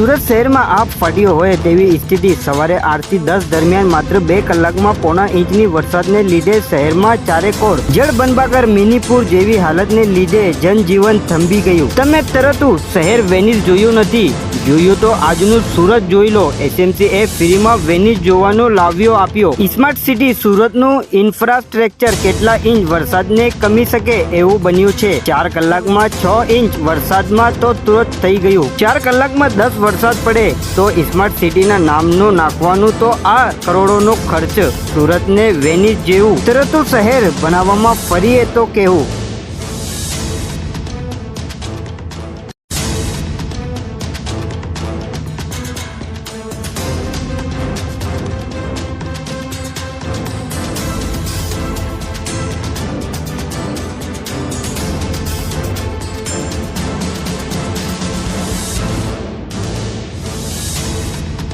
સુરત શહેરમાં આપ ફાટ્યો હોય તેવી સ્થિતિ. સવારે આરતી દસ દરમિયાન માત્ર બે કલાકમાં પોણા ઇંચની વરસાદને લીધે શહેરમાં ચારેકોર જળબંબાકાર મિનીપુર જેવી હાલતને લીધે જનજીવન થંભી ગયું. તમે તરત શહેર વેનિસ જોયું નથી. જોયું તો આજનું સુરત જોઈ લો. એસએમસી એ ફ્રીમાં વેનિસ જોવાનો લાવ્યો આપ્યો. સ્માર્ટ સિટી સુરતનું ઇન્ફ્રાસ્ટ્રક્ચર કેટલા ઇંચ વરસાદને કમી શકે એવું બન્યું છે. ચાર કલાકમાં છ ઇંચ વરસાદમાં તો તુરત થઈ ગયું. ચાર કલાકમાં દસ વરસાદ પડે તો સ્માર્ટ સિટીના નામનું નાખવાનું તો આ કરોડોનો ખર્ચ. સુરતને વેનિસ જેવું. ઉતરતું શહેર બનાવવામાં ફરીએ તો કેવું?